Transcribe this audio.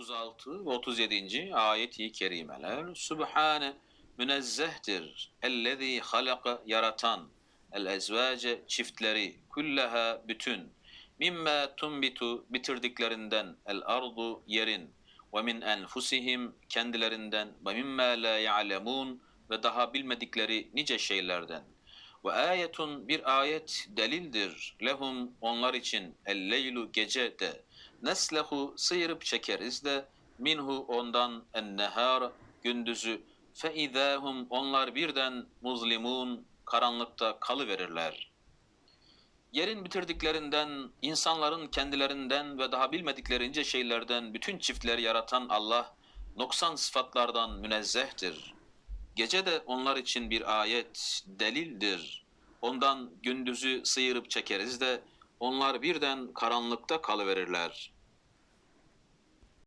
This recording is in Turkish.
36 ve 37. ayet-i kerimeler Sübhane münezzehtir ellezî halaka yaratan el ezvace çiftleri kullaha bütün mimme tumbitu bitirdiklerinden el ardu yerin ve min enfusihim kendilerinden ve mimme la ya'lemun ve daha bilmedikleri nice şeylerden ve ayetun bir ayet delildir lehum onlar için el leylu gece de neslehu sıyırıp çekeriz de minhu ondan en nehar gündüzü fe idahum onlar birden muzlimun karanlıkta kalıverirler. Yerin bitirdiklerinden, insanların kendilerinden ve daha bilmedikleri ince şeylerden bütün çiftleri yaratan Allah, noksan sıfatlardan münezzehtir. Gece de onlar için bir ayet, delildir. Ondan gündüzü sıyırıp çekeriz de onlar birden karanlıkta kalıverirler.